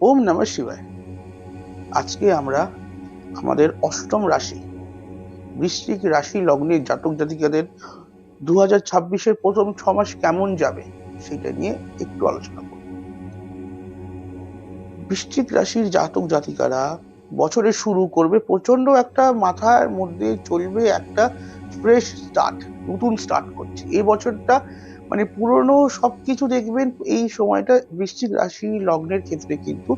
ওম নমঃ শিবায়। আজকে আমরা আমাদের অষ্টম রাশি, বৃশ্চিক রাশি লগ্নের জাতক জাতিকাদের দু হাজার ছাব্বিশের প্রথম ছ মাস কেমন যাবে সেটা নিয়ে একটু আলোচনা করব। বৃশ্চিক রাশির জাতক জাতিকারা বছরে শুরু করবে প্রচণ্ড একটা মাথার মধ্যে চলবে একটা ফ্রেশ স্টার্ট নতুন স্টার্ট করছে। এই বছরটা মানে পুরনো সবকিছু দেখবেন, এই সময়টা বৃশ্চিক রাশি লগ্নের ক্ষেত্রে কিন্তু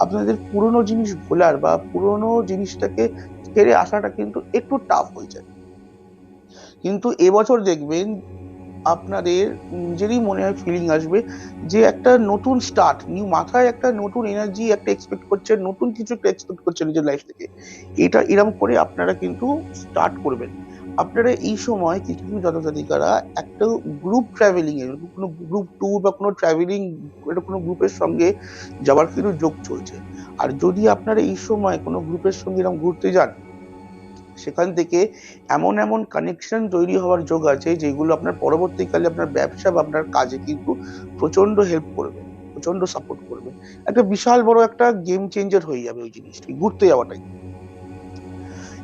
আপনাদের পুরনো জিনিস ভোলার বা পুরনো জিনিসটাকে ছেড়ে আসাটা কিন্তু একটু টাফ হয়ে যায়। কিন্তু এবছর দেখবেন আপনাদের নিজেরই মনে হয় ফিলিং আসবে যে একটা নতুন স্টার্ট নিউ মাথায় একটা নতুন এনার্জি একটা এক্সপেক্ট করছেন নতুন কিছু একটা এক্সপেক্ট করছেন নিজের লাইফ থেকে। এটা এরম করে আপনারা কিন্তু স্টার্ট করবেন। আপনারা এই সময় কিছু কিছু জাতজাতিকারা একটা গ্রুপ ট্রাভেলিং এর, কোনো গ্রুপ ট্যুর বা কোনো ট্রাভেলিং এটা কোনো গ্রুপের সঙ্গে যাওয়ার কিন্তু যোগ চলছে। আর যদি আপনারা এই সময় কোনো গ্রুপের সঙ্গে এরকম ঘুরতে যান, সেখান থেকে এমন এমন কানেকশন তৈরি হওয়ার যোগ আছে, যেগুলো আপনার পরবর্তীকালে আপনার ব্যবসা বা আপনার কাজে কিন্তু প্রচণ্ড হেল্প করবে প্রচণ্ড সাপোর্ট করবে। একটা বিশাল বড় একটা গেম চেঞ্জার হয়ে যাবে ওই জিনিসটি, ঘুরতে যাওয়াটাই।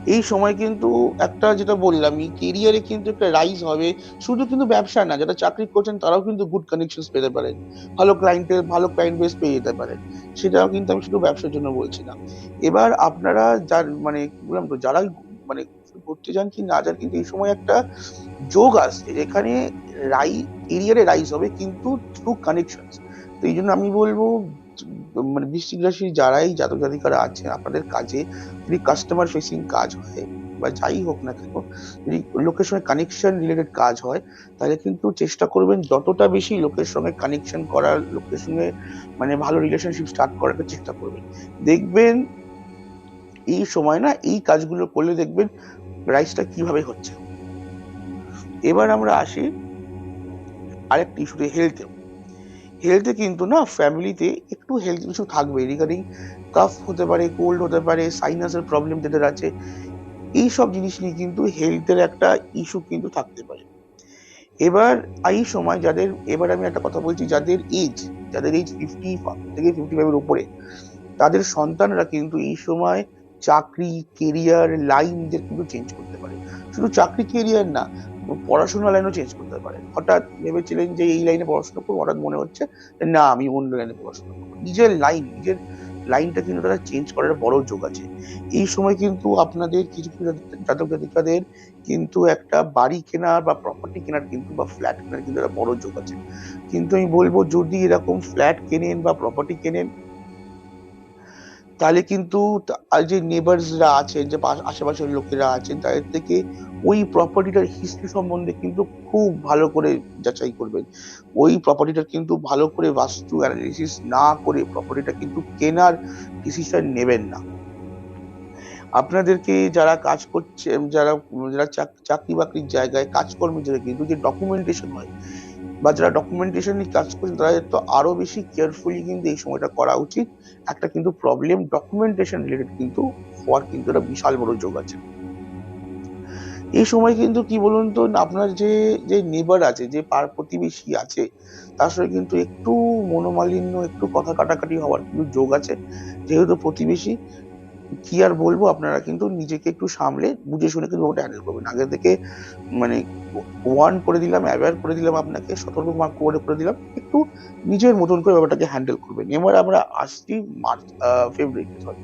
এই সময় কিন্তু একটা যেটা বললাম কেরিয়ারে কিন্তু একটা রাইজ হবে। শুধু কিন্তু ব্যবসা না, যারা চাকরি করছেন তারাও কিন্তু গুড কানেকশন পেতে পারেন। ভালো ক্লায়েন্টের ভালো ক্লায়েন্ট বেস পেয়ে যেতে পারেন। সেটাও কিন্তু আমি শুধু ব্যবসার জন্য বলছি না এবার আপনারা যার মানে বললাম তো যারা মানে ঘুরতে যান কি না যান, কিন্তু এই সময় একটা যোগ আসছে যেখানে রাই কেরিয়ারে রাইজ হবে কিন্তু থ্রু কানেকশন তো এই জন্য আমি বলব মানে বৃশ্চিক রাশির যারাই জাতক জাতিকারা আছে আপনাদের কাজে যদি কাস্টমার ফেসিং কাজ হয় বা যাই হোক না কেন, যদি লোকের সঙ্গে কানেকশন রিলেটেড কাজ হয়, তাহলে কিন্তু চেষ্টা করবেন যতটা বেশি লোকের সঙ্গে কানেকশন করার, লোকের সঙ্গে মানে ভালো রিলেশনশিপ স্টার্ট করার চেষ্টা করবেন। দেখবেন এই সময় না, এই কাজগুলো করলে দেখবেন রাইসটা কীভাবে হচ্ছে। এবার আমরা আসি আরেকটি ইস্যুতে হেলথে হেলথে কিন্তু না ফ্যামিলিতে একটু হেলথ ইস্যু থাকবে রিগার্ডিং কাফ হতে পারে কোল্ড হতে পারে সাইনাসের প্রবলেম যাদের আছে এই সব জিনিস নিয়ে কিন্তু হেলথের একটা ইস্যু কিন্তু থাকতে পারে। এবার এই সময় যাদের, এবার আমি একটা কথা বলছি, যাদের এজ যাদের এজ ফিফটি থেকে ফিফটি ফাইভের উপরে, তাদের সন্তানরা কিন্তু এই সময় চাকরি কেরিয়ার লাইন কিন্তু চেঞ্জ করতে পারে। শুধু চাকরি কেরিয়ার না পড়াশোনা লাইনও চেঞ্জ করতে পারে। হঠাৎ ভেবেছিলেন যে এই লাইনে পড়াশোনা করব, হঠাৎ মনে হচ্ছে না, আমি অন্য লাইনে পড়াশোনা করব। নিজের লাইন নিজের লাইনটা কিন্তু তারা চেঞ্জ করার বড় যোগ আছে। এই সময় কিন্তু আপনাদের কিছু কিছু জাতক জাতিকাদের কিন্তু একটা বাড়ি কেনার বা প্রপার্টি কেনার কিন্তু বা ফ্ল্যাট কেনার কিন্তু একটা বড় যোগ আছে। কিন্তু আমি বলব, যদি এরকম ফ্ল্যাট কেনেন বা প্রপার্টি কেনেন তাহলে কিন্তু যে নেবার্সরা আছেন, যে আশেপাশের লোকেরা আছেন, তাদের থেকে ওই প্রপার্টিটার হিস্ট্রি সম্বন্ধে কিন্তু খুব ভালো করে যাচাই করবেন। ওই প্রপার্টিটার কিন্তু ভালো করে বাস্তু অ্যানালিসিস না করে প্রপার্টিটা কিন্তু কেনার ডিসিশন নেবেন না। আপনাদেরকে যারা কাজ করছে, যারা যারা চাকরি বাকরির জায়গায় কাজকর্মের জায়গায় কিন্তু যে ডকুমেন্টেশন হয় বা যারা ডকুমেন্টেশন নিয়ে কাজ করছেন তাদের তো আরও বেশি কেয়ারফুলি কিন্তু এই সময়টা করা উচিত। একটা কিন্তু প্রবলেম ডকুমেন্টেশন রিলেটেড কিন্তু হওয়ার কিন্তু একটা বিশাল বড় যোগ আছে। এই সময় কিন্তু কি বলুন তো, আপনার যে যে নেবার আছে, যে পার প্রতিবেশী আছে, তার সঙ্গে কিন্তু একটু মনোমালিন্য, একটু কথা কাটাকাটি হওয়ার কিন্তু যোগ আছে। যেহেতু প্রতিবেশী কি আর বলব? আপনারা কিন্তু নিজেকে একটু সামলে বুঝে শুনে কিন্তু ওটা হ্যান্ডেল করবেন। আগে থেকে মানে ওয়ান করে দিলাম অ্যাওয়ার করে দিলাম আপনাকে, সতর্ক মার্ক করে করে দিলাম, একটু নিজের মতন করে ব্যাপারটাকে হ্যান্ডেল করবেন। এবার আমরা আসছি মার্চ ফেব্রুয়ারিতে সরি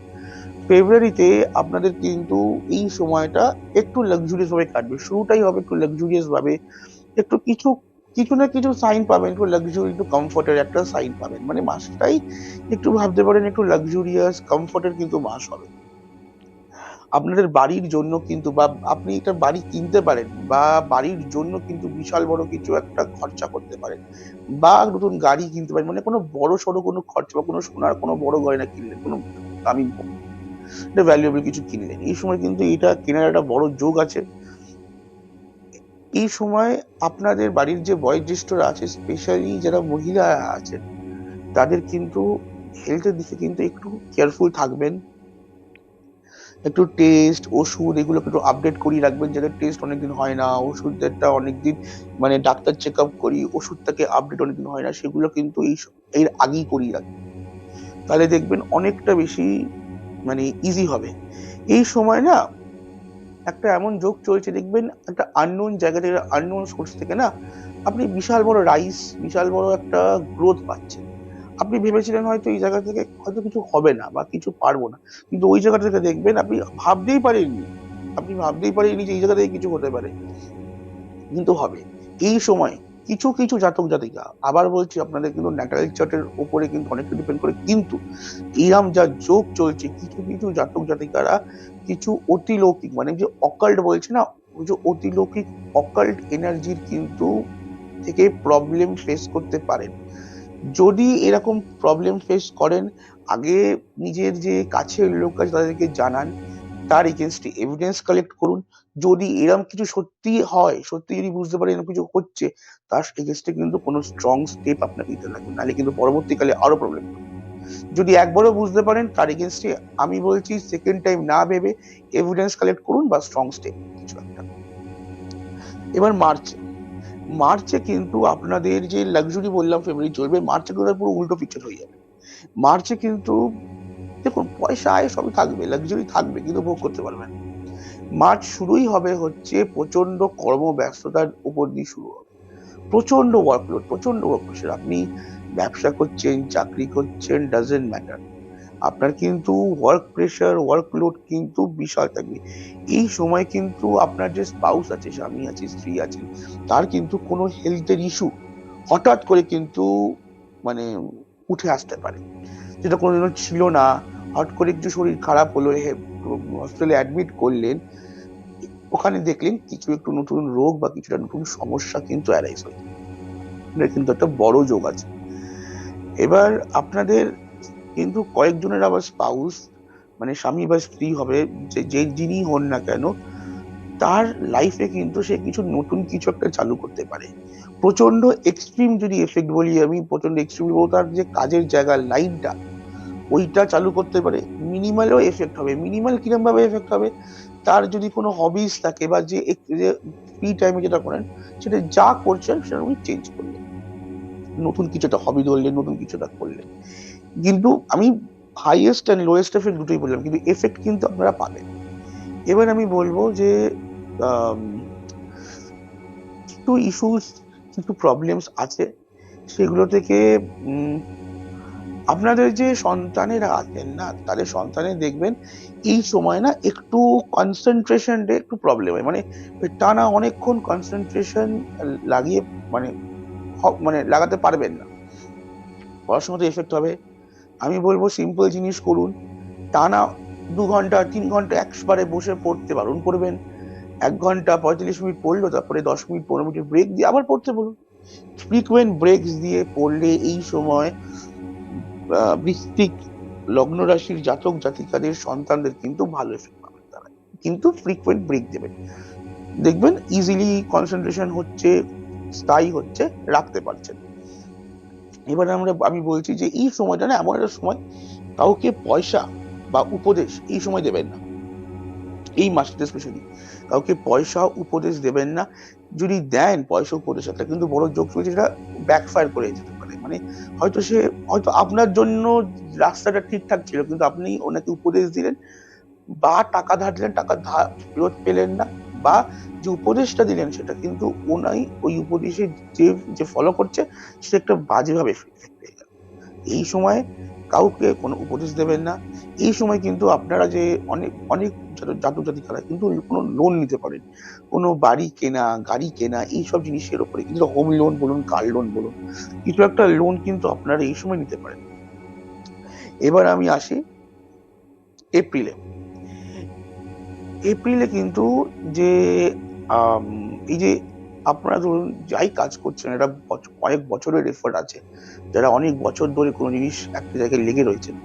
ফেব্রুয়ারিতে আপনাদের কিন্তু এই সময়টা একটু লাক্সুরিয়াস ভাবে কাটবে। শুরুটাই হবে একটু লাক্সুরিয়াস ভাবে একটু কিছু কিছু না কিছু সাইন পাবেন, একটু লাক্সুরি একটু কমফোর্টের একটা সাইন পাবেন। মানে মাসটাই একটু ভাবতে পারেন, একটু লাক্সুরিয়াস কমফোর্টের কিন্তু মাস হবে। আপনাদের বাড়ির জন্য কিন্তু বা আপনি একটা বাড়ি কিনতে পারেন বা বাড়ির জন্য কিন্তু বিশাল বড় কিছু একটা খরচা করতে পারেন বা নতুন গাড়ি কিনতে পারেন। মানে কোনো বড় সড়ো কোনো খরচা বা কোনো সোনার কোনো বড় গয়না কিনলেন কোনো দামি ভ্যালুয়েবল কিছু কিনলেন এই সময় কিন্তু এটা কেনার একটা বড় যোগ আছে। এই সময় আপনাদের বাড়ির যে বয়োজ্যেষ্ঠরা আছে স্পেশালি যারা মহিলা আছেন, তাদের কিন্তু হেলথের দিকে কিন্তু একটু কেয়ারফুল থাকবেন। একটু টেস্ট ওষুধ এগুলো একটু আপডেট করিয়ে রাখবেন যাদের টেস্ট অনেকদিন হয় না। ওষুধেরটা অনেকদিন মানে ডাক্তার চেক আপ করি, ওষুধটাকে আপডেট অনেকদিন হয় না, সেগুলো কিন্তু এই এর আগেই করিয়ে রাখবেন। তাহলে দেখবেন অনেকটা বেশি মানে ইজি হবে। এই সময় না, একটা এমন যোগ চলছে, দেখবেন একটা আননোন জায়গা থেকে আননোন সোর্স থেকে না, আপনি বিশাল বড় রাইস বিশাল বড় একটা গ্রোথ পাচ্ছেন। আপনি ভেবেছিলেন হয়তো এই জায়গা থেকে হয়তো কিছু হবে না বা কিছু পারব না। কিন্তু ওই জায়গা থেকে দেখবেন আপনি ভাবতেই পারেননি। আপনি ভাবতেই পারেননি যে এই জায়গা থেকে কিছু হতে পারে। কিন্তু হবে। এই সময় কিছু কিছু জাতক, জাতিকা, আবার বলছি আপনাদের কিন্তু ন্যাটাল চার্টের উপরে কিন্তু অনেকটা ডিপেন্ড করে, কিন্তু এরাম যা যোগ চলছে, কিছু কিছু জাতক, জাতিকারা কিছু অতিলৌকিক মানে যে অকাল্ট বলছে না, ওই যে অতিলৌকিক অকাল্ট এনার্জির কিন্তু থেকে প্রবলেম ফেস করতে পারেন। যদি এরকম প্রবলেম ফেস করেন, আগে নিজের যে কাছের লোক আছে তাদেরকে জানান, তার এগেনস্টে এভিডেন্স কালেক্ট করুন। যদি এরকম কিছু সত্যি হয়, সত্যি যদি বুঝতে পারেন এরকম কিছু হচ্ছে, তার এগেনস্টে কিন্তু কোনো স্ট্রং স্টেপ আপনাকে নিতে লাগবে। নাহলে কিন্তু পরবর্তীকালে আরও প্রবলেম যদি একবারও বুঝতে পারেন, তার এগেনস্টে আমি বলছি সেকেন্ড টাইম না ভেবে এভিডেন্স কালেক্ট করুন বা স্ট্রং স্টেপ কিছু একটা। এবার মার্চে মার্চে কিন্তু আপনাদের যে লাক্সারি বললাম ফেব্রুয়ারি চলবে, মার্চে কিন্তু পুরো উল্টো পিকচার হয়ে যাবে। মার্চে কিন্তু, দেখুন পয়সা আয় সবই থাকবে লাক্সারি থাকবে, কিন্তু ভোগ করতে পারবেন মার্চ শুরুই হবে হচ্ছে প্রচণ্ড কর্মব্যস্ততার উপর দিয়ে শুরু হবে। প্রচণ্ড ওয়ার্কলোড প্রচণ্ড ওয়ার্ক প্রেশার আপনি ব্যবসা করছেন, চাকরি করছেন ডাজেন্ট ম্যাটার আপনার কিন্তু ওয়ার্ক প্রেশার ওয়ার্কলোড কিন্তু বিশাল থাকবে। এই সময় কিন্তু আপনার যে স্পাউস আছে, স্বামী আছে, স্ত্রী আছে, তার কিন্তু কোনো হেলথের ইস্যু হঠাৎ করে কিন্তু মানে উঠে আসতে পারে। যেটা কোনোদিনও ছিল না। হঠাৎ করে একটু শরীর খারাপ হলো হসপিটালে অ্যাডমিট করলেন, ওখানে দেখলেন কিছু একটু নতুন রোগ বা কিছুটা নতুন সমস্যা কিন্তু অ্যারাইজ এটা কিন্তু একটা বড় যোগ আছে। এবার আপনাদের কিন্তু কয়েকজনের আবার স্পাউস মানে স্বামী বা স্ত্রী হবে, যে যে যিনি হন না কেন, তার লাইফে কিন্তু সে কিছু নতুন কিছু একটা চালু করতে পারে। প্রচণ্ড এক্সট্রিম যদি এফেক্ট বলি আমি প্রচণ্ড এক্সট্রিম বলব তার যে কাজের জায়গার লাইনটা ওইটা চালু করতে পারে মিনিমালও এফেক্ট হবে। মিনিমাল কিরম ভাবে এফেক্ট হবে? তার যদি কোনো হবিস থাকে বা যে ফ্রি টাইমে যেটা করেন, সেটা যা করছেন, সেটা উনি চেঞ্জ করলেন। নতুন কিছুটা হবি ধরলেন, নতুন কিছুটা করলেন। কিন্তু আমি হাইয়েস্ট অ্যান্ড লোয়েস্ট এফেক্ট দুটোই বললাম, কিন্তু এফেক্ট কিন্তু আপনারা পাবেন। এবার আমি বলব যে কিছু ইস্যুস কিছু প্রবলেমস আছে, সেগুলো থেকে আপনাদের যে সন্তানেরা আছেন না, তাদের সন্তানের দেখবেন এই সময় না একটু কনসেন্ট্রেশনটা একটু প্রবলেম হয়। মানে টানা অনেকক্ষণ কনসেন্ট্রেশন লাগিয়ে মানে মানে লাগাতে পারবেন না। পড়াশোনাতে এফেক্ট হবে। আমি বলব সিম্পল জিনিস করুন। টানা দু ঘণ্টা, তিন ঘণ্টা একবারে বসে পড়তে পারুন, পড়বেন। এক ঘণ্টা পঁয়তাল্লিশ মিনিট পড়ল, তারপরে দশ মিনিট, পনেরো মিনিট ব্রেক দিয়ে আবার পড়তে বলুন। ফ্রিকুয়েন্ট ব্রেকস দিয়ে পড়লে এই সময় বৃষ্টিক লগ্ন রাশির জাতক জাতিকাদের সন্তানদের কিন্তু ভালো এফেক্ট পাবেন তারা। কিন্তু ফ্রিকুয়েন্ট ব্রেক দেবেন। দেখবেন ইজিলি কনসেন্ট্রেশন হচ্ছে, স্থায়ী হচ্ছে, রাখতে পারছেন। এবার আমরা আমি বলছি যে এই সময়টা না এমন একটা সময়, কাউকে পয়সা বা উপদেশ এই সময় দেবেন না। এই মাসটাতে স্পেশালি কাউকে পয়সা, উপদেশ দেবেন না। যদি দেন পয়সা, উপদেশ, একটা কিন্তু বড় যোগ চলছে যেটা ব্যাকফায়ার করে যেতে পারে। মানে হয়তো সে, হয়তো আপনার জন্য রাস্তাটা ঠিকঠাক ছিল, কিন্তু আপনি ওনাকে উপদেশ দিলেন বা টাকা ধার দিলেন, টাকা ধার ফেরত পেলেন না। বা যে উপদেশটা দিলেন সেটা কিন্তু ওনাই ওই উপদেশে যে যে ফলো করছে, সেটা একটা বাজেভাবে পেয়ে গেল। এই সময় কাউকে কোনো উপদেশ দেবেন না। এই সময় কিন্তু আপনারা যে অনেক অনেক জাতক জাতিকারা কিন্তু কোনো লোন নিতে পারেন। কোনো বাড়ি কেনা, গাড়ি কেনা, এইসব জিনিসের উপরে কিন্তু হোম লোন বলুন কার লোন বলুন, কিছু একটা লোন কিন্তু আপনারা এই সময় নিতে পারেন। এবার আমি আসি এপ্রিলে এপ্রিলে কিন্তু যে এই যে আপনারা ধরুন যাই কাজ করছেন, এটা কয়েক বছরের এফোর্ট আছে। যারা অনেক বছর ধরে কোনো জিনিস একটা জায়গায় লেগে রয়েছেন,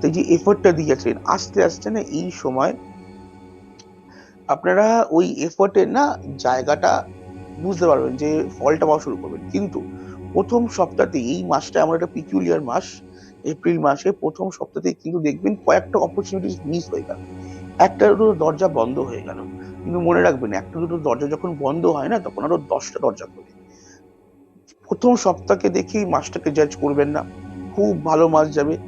তো যে এফোর্টটা দিয়েছেন আস্তে আস্তে না এই সময় আপনারা ওই এফোর্টের না জায়গাটা বুঝতে পারবেন যে ফলটা পাওয়া শুরু করবেন। কিন্তু প্রথম সপ্তাহে এই মাসটা আমার একটা পিকুলিয়ার মাস, এপ্রিল মাসে প্রথম সপ্তাহে কিন্তু দেখবেন কয়েকটা অপরচুনিটি মিস হয়ে গেল। একটা দুটো দরজা বন্ধ হয়ে গেল। কিন্তু মনে রাখবেন, একটা দুটো দরজা যখন বন্ধ হয় না, তখন আরও দশটা দরজা খোলে। প্রথম সপ্তাহে দেখেই মাছটাকে জাজ করবেন না। খুব ভালো মাছ যাবে।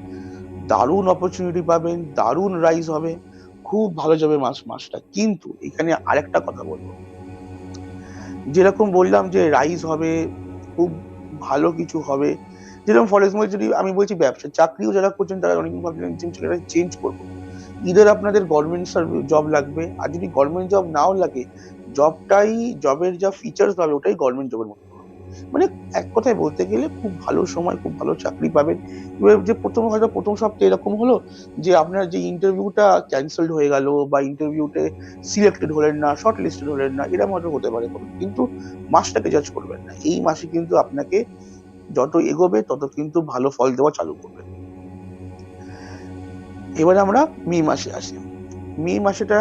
দারুণ অপরচুনিটি পাবেন, দারুণ রাইজ হবে। খুব ভালো যাবে মাস মাছটা। কিন্তু এখানে আরেকটা কথা বলব। যেরকম বললাম যে রাইজ হবে, খুব ভালো কিছু হবে। যেরকম ফর এক্সাম্পল যদি আমি বলছি ব্যবসা। চাকরিও যারা করছেন, তারা অনেক ভাবছেন ছেলেরা চেঞ্জ করব। ইদার আপনাদের গভর্নমেন্ট সার্ভিস জব লাগবে, আর যদি গভর্নমেন্ট জব নাও লাগে জবটাই জবের যা ফিচার্স পাবে, ওটাই গভর্নমেন্ট জবের মতো হবে। মানে এক কথায় বলতে গেলে খুব ভালো সময়, খুব ভালো চাকরি পাবেন। এবার যে প্রথম, হয়তো প্রথম সপ্তাহে এরকম হলো যে আপনার যে ইন্টারভিউটা ক্যান্সেলড হয়ে গেল বা ইন্টারভিউতে সিলেক্টেড হলেন না শর্ট লিস্টেড হলেন না এরকম হয়তো হতে পারে কিন্তু মাসটাকে জাজ করবেন না। এই মাসে কিন্তু আপনাকে যত এগোবে, তত কিন্তু ভালো ফল দেওয়া চালু করবে। এবারে আমরা মে মাসে আসি। মে মাসেটা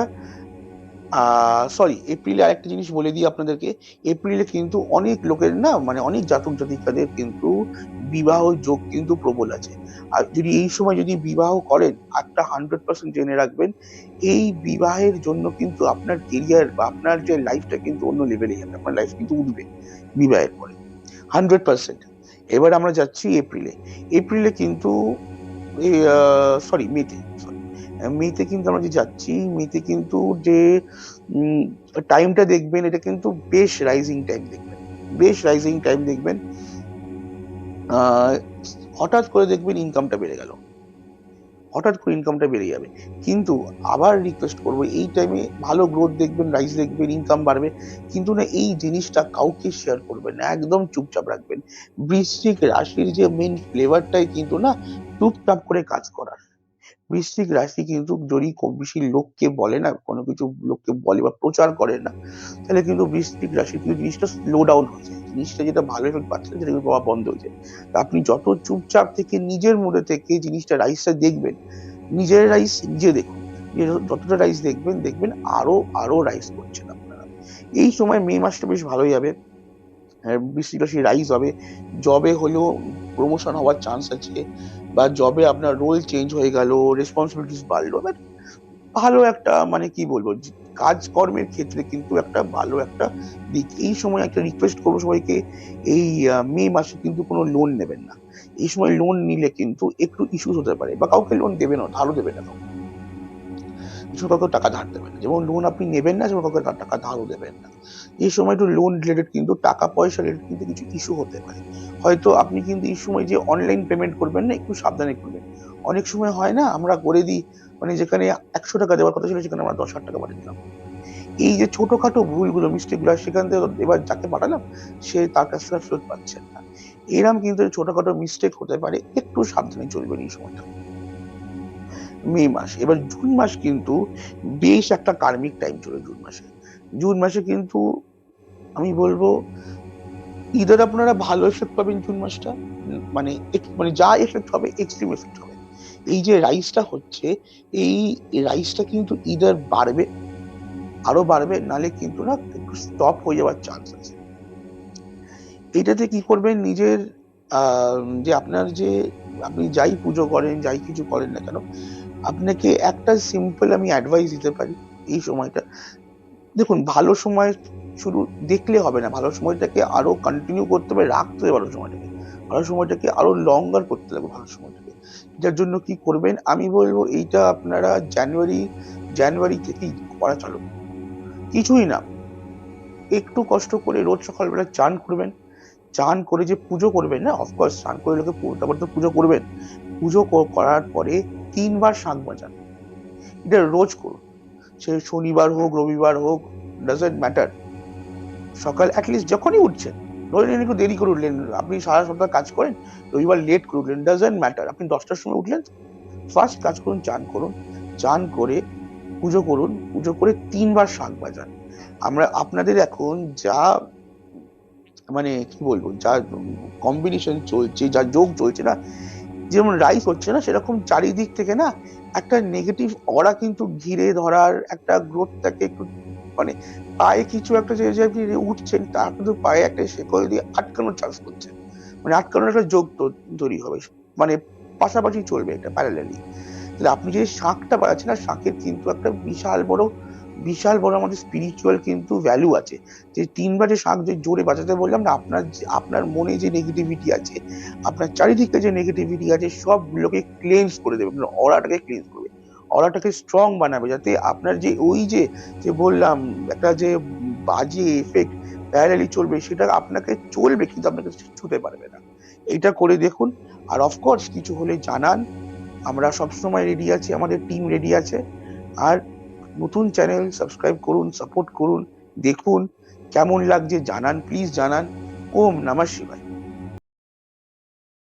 সরি এপ্রিলে আরেকটা জিনিস বলে দিই আপনাদেরকে। এপ্রিলে কিন্তু অনেক লোকের না মানে অনেক জাতক জাতিকাদের কিন্তু বিবাহ যোগ কিন্তু প্রবল আছে। আর যদি এই সময় যদি বিবাহ করেন একটা হান্ড্রেড পার্সেন্ট জেনে রাখবেন, এই বিবাহের জন্য কিন্তু আপনার কেরিয়ার বা আপনার যে লাইফটা কিন্তু অন্য লেভেলে যাবে। আপনার লাইফ কিন্তু উঠবে বিবাহের পরে। হান্ড্রেড পার্সেন্ট এবার আমরা যাচ্ছি এপ্রিলে। এপ্রিলে কিন্তু সরি মেতে সরি মেতে কিন্তু আমরা যে যাচ্ছি, মেতে কিন্তু যে টাইমটা দেখবেন, এটা কিন্তু বেশ রাইজিং টাইম দেখবেন। বেশ রাইজিং টাইম দেখবেন। হঠাৎ করে দেখবেন ইনকামটা বেড়ে গেল। হঠাৎ করে ইনকামটা বেড়ে যাবে। কিন্তু আবার রিকোয়েস্ট করব, এই টাইমে ভালো গ্রোথ দেখবেন রাইস দেখবেন ইনকাম বাড়বে, কিন্তু না এই জিনিসটা কাউকে শেয়ার করবেন না, একদম চুপচাপ রাখবেন। বৃশ্চিক রাশির যে মেন ফ্লেভারটাই কিন্তু না চুপচাপ করে কাজ করার। বৃশ্চিক রাশি কিন্তু যদি বেশি লোককে বলে না কোনো কিছু লোককে বলে বা প্রচার করে না তাহলে কিন্তু বৃশ্চিক রাশি কিন্তু জিনিসটা স্লো ডাউন হয়ে যায়। জিনিসটা যেটা ভালো এফেক্ট পাচ্ছে সেটা কিন্তু পাওয়া বন্ধ হয়ে যায়। আপনি যত চুপচাপ থেকে নিজের মধ্যে থেকে জিনিসটা রাইসটা দেখবেন নিজের রাইস নিজে দেখুন। যতটা রাইস দেখবেন দেখবেন আরও আরও রাইস করছেন আপনারা। এই সময় মে মাসটা বেশ ভালোই যাবে আহ, বৃশ্চিক রাশি রাইজ হবে। জবে হলেও প্রমোশন হওয়ার চান্স আছে। বা জবে আপনার রোল চেঞ্জ হয়ে গেল রেসপন্সিবিলিটিস বাড়লো বাট ভালো একটা মানে কি বলব কাজকর্মের ক্ষেত্রে কিন্তু একটা ভালো একটা দিক। এই সময় একটা রিকোয়েস্ট করব সবাইকে, এই মে মাসে কিন্তু কোনো লোন নেবেন না। এই সময় লোন নিলে কিন্তু একটু ইস্যুস হতে পারে, বা কাউকে লোন দেবে না ধারও দেবে না কাউকে কিছু কাউকে টাকা ধার দেবেন না। যেমন লোন আপনি নেবেন না যেমন কাউকে টাকা ধারও দেবেন না। এই সময় একটু লোন রিলেটেড কিন্তু টাকা পয়সা রিলেটেড কিন্তু কিছু ইস্যু হতে পারে। হয়তো আপনি কিন্তু এই সময় যে অনলাইন পেমেন্ট করবেন না, একটু সাবধানে করবেন। অনেক সময় হয় না, আমরা করে দিই মানে যেখানে একশো টাকা দেওয়ার কথা ছিল, সেখানে আমরা দশ হাজার টাকা পাঠিয়ে দিলাম। এই যে ছোটখাটো ভুলগুলো মিস্টেকগুলো সেখান থেকে এবার যাকে পাঠালাম, সে তার কাছ থেকে ফেরত পাচ্ছেন না। এরম কিন্তু ছোটখাটো মিস্টেক হতে পারে, একটু সাবধানে চলবেন এই সময়টা। মে মাস। এবার জুন মাস কিন্তু বেশ একটা কার্মিক টাইম চলে জুন মাসে। জুন মাসে কিন্তু আমি বলব ইদার আপনারা ভালো এফেক্ট পাবেন জুন মাসটা মানে মানে যা এফেক্ট হবে এক্সট্রিম এফেক্ট হবে। এই যে রাইসটা হচ্ছে, এই রাইসটা কিন্তু ইদার বাড়বে, আরও বাড়বে, নালে কিন্তু না একটু স্টপ হয়ে যাওয়ার চান্স আছে। এটাতে কি করবেন, নিজের যে আপনার যে, আপনি যাই পুজো করেন, যাই কিছু করেন না কেন আপনাকে একটা সিম্পল আমি অ্যাডভাইস দিতে পারি এই সময়টা। দেখুন, ভালো সময় শুরু দেখলে হবে না। ভালো সময়টাকে আরও কন্টিনিউ করতে হবে, রাখতে হবে ভালো সময়টাকে। ভালো সময়টাকে আরও লঙ্গার করতে হবে ভালো সময়টাকে। যার জন্য কি করবেন? আমি বলব এইটা আপনারা জানুয়ারি জানুয়ারি থেকেই করা চালু কিছুই না। একটু কষ্ট করে রোজ সকালবেলা চান করবেন। চান করে যে পুজো করবেন না অফকোর্স চান করে লোকে তারপর তো পুজো করবেন। পুজো করার পরে তিনবার শাঁখ বাজান। এটা রোজ করুন। সে শনিবার হোক, রবিবার হোক ডাজেন্ট ম্যাটার সকাল অ্যাটলিস্ট যখনই উঠছেন নিন একটু দেরি করে উঠলেন। আপনি সারা সপ্তাহ কাজ করেন, রবিবার লেট করে উঠলেন ডাজেন্ট ম্যাটার আপনি দশটার সময় উঠলেন ফার্স্ট কাজ করুন, চান করুন। চান করে পুজো করুন, পুজো করে তিনবার শাঁখ বাজান। আমরা আপনাদের এখন যা মানে কি বলব, যা কম্বিনেশন চলছে, যা যোগ চলছে না যেমন রাইস হচ্ছে না, সেরকম চারিদিক থেকে না একটা নেগেটিভ অরা কিন্তু ঘিরে ধরার একটা গ্রোথটাকে একটু মানে পায়ে কিছু একটা যে আপনি উঠছেন তার কিন্তু পায়ে একটা শেকল দিয়ে আটকানোর চান্স করছে। মানে আটকানোর একটা যোগ তৈরি হবে। মানে পাশাপাশি চলবে এটা প্যারালালি তাহলে আপনি যে শাঁখটা বাজাচ্ছেন না শাঁখের কিন্তু একটা বিশাল বড় বিশাল বড় আমাদের স্পিরিচুয়াল কিন্তু ভ্যালু আছে। যে তিনবারে শাঁখ যে জোরে বাজাতে বললাম না, আপনার আপনার মনে যে নেগেটিভিটি আছে, আপনার চারিদিকে যে নেগেটিভিটি আছে সবগুলোকে ক্লেন্স করে দেবে আপনার অরাটাকে ক্লেন্স করবে। অরাটাকে স্ট্রং বানাবে যাতে আপনার যে ওই যে যে বললাম একটা যে বাজে এফেক্ট প্যারালি চলবে, সেটা আপনাকে চলবে কিন্তু আপনাকে ছুতে পারবে না। এটা করে দেখুন। আর অফকোর্স কিছু হলে জানান। আমরা সবসময় রেডি আছি, আমাদের টিম রেডি আছে। আর নতুন চ্যানেল, সাবস্ক্রাইব করুন, সাপোর্ট করুন, দেখুন, কেমন লাগছে জানান প্লিজ জানান। ওম নমঃ শিবায়।